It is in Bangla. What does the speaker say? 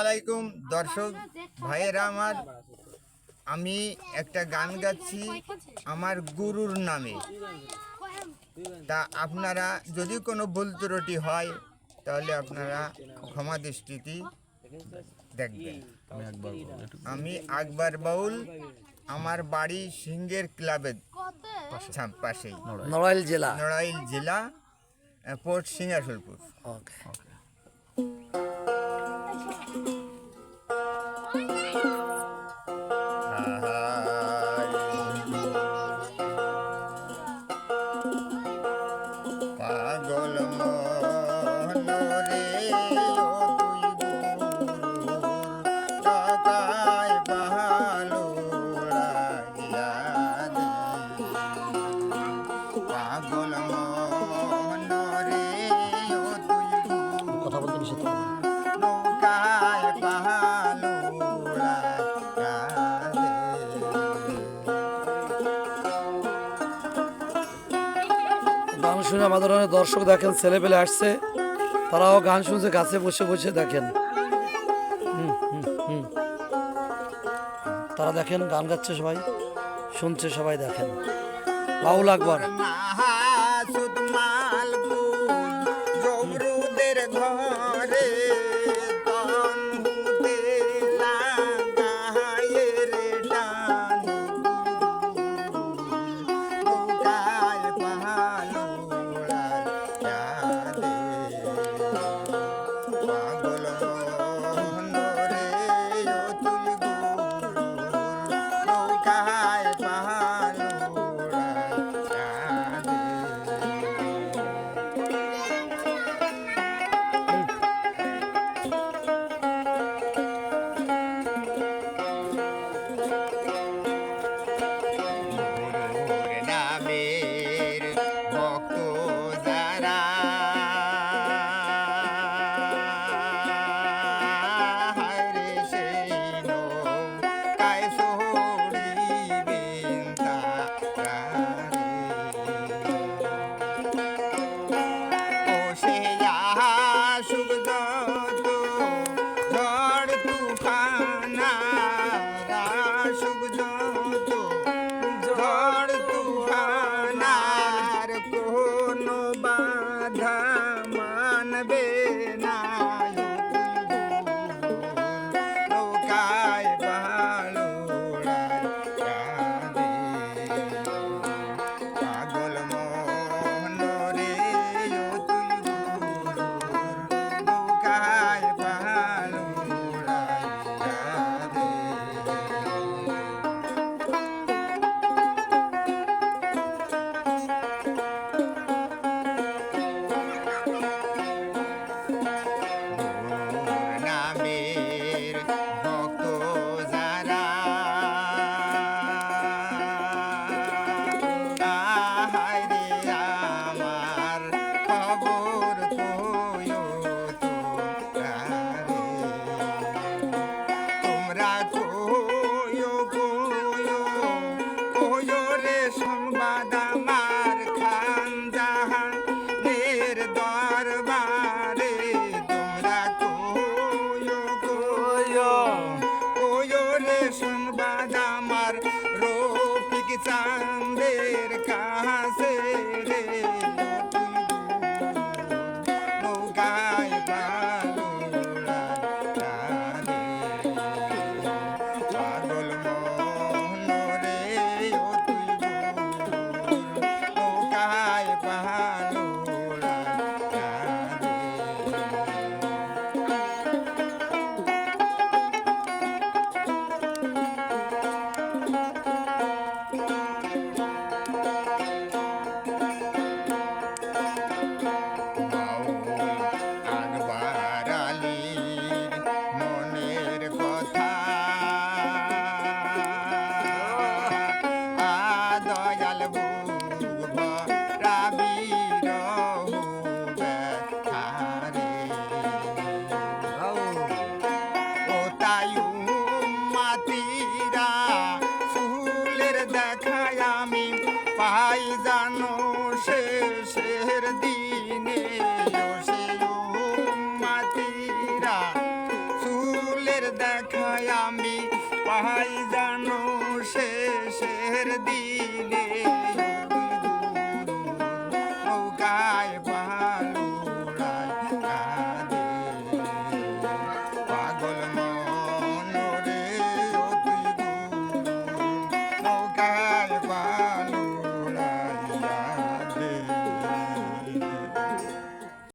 আলাইকুম দর্শক ভাইয়েরা আমার। আমি একটা গান গাচ্ছি আমার গুরুর নামে। তা আপনারা যদি কোনো ভুল ত্রুটি হয় তাহলে আপনারা ক্ষমা দৃষ্টিতে দেখবেন। আমি আকবর বাউল আমার বাড়ি সিঙ্গের ক্লাবের পাশেই। নড়াইল জেলা। নড়াইল জেলা পোর্ট সিঙ্গাসুরপুর ওকে। পাগল মনরে শুনে আমাদের অনেক দর্শক দেখেন ছেলে পেলে আসছে, তারাও গান শুনছে, গাছে বসে বসে দেখেন। তারা দেখেন, গান গাচ্ছে সবাই, শুনছে সবাই দেখেন। বাউল আকবর। সাথীরা ফুলের দেখায় আমি পাই জানো শেষের দিনে। মাতিরা ফুলের দেখায় আমি পাই জানো শেষের দিনে।